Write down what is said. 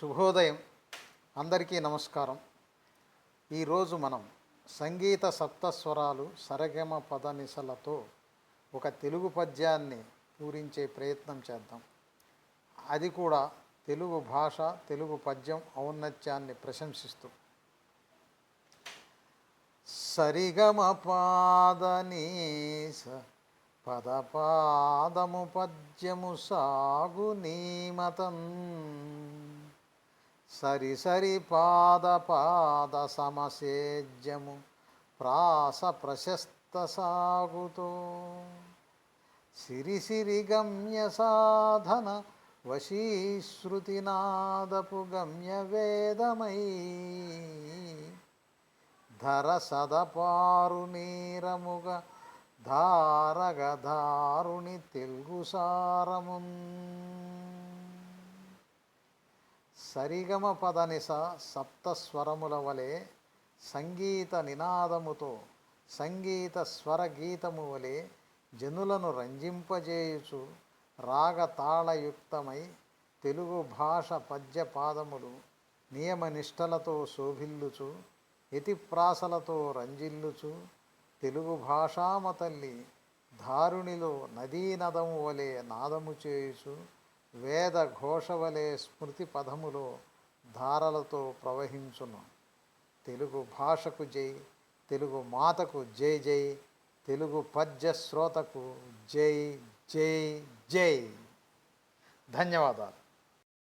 శుభోదయం. అందరికీ నమస్కారం. ఈరోజు మనం సంగీత సప్తస్వరాలు సరగమ పదనిసలతో ఒక తెలుగు పద్యాన్ని పూరించే ప్రయత్నం చేద్దాం. అది కూడా తెలుగు భాష తెలుగు పద్యం ఔన్నత్యాన్ని ప్రశంసిస్తూ. సరిగమ పాదనీస పదపాదము పద్యము సాగు నీమతం సరి సరి పాద పాద సమసేజ్యము ప్రాస ప్రశస్త సాగుతో. సిరి సిరి గమ్య సాధన వశీశ్రుతినాదపు గమ్య వేదమై. ధర సదపారు నీరముగ ధారగ ధారుని తెలుగు సారమున్. సరిగమ పదనిస సప్తస్వరముల వలె సంగీత నినాదముతో సంగీత స్వర గీతము వలె జనులను రంజింపజేయుచు రాగ తాళయుక్తమై తెలుగు భాష పద్యపాదములు నియమనిష్టలతో శోభిల్లుచు ఇతిప్రాసలతో రంజిల్లుచు తెలుగు భాషామ తల్లి ధారునిలో నదీనదము వలె నాదము చేయుచు వేద ఘోషవలే స్మృతి పదములో ధారలతో ప్రవహించును. తెలుగు భాషకు జై తెలుగు మాతకు జై జై తెలుగు పద్య శ్రోతకు జై జై జై. ధన్యవాదాలు.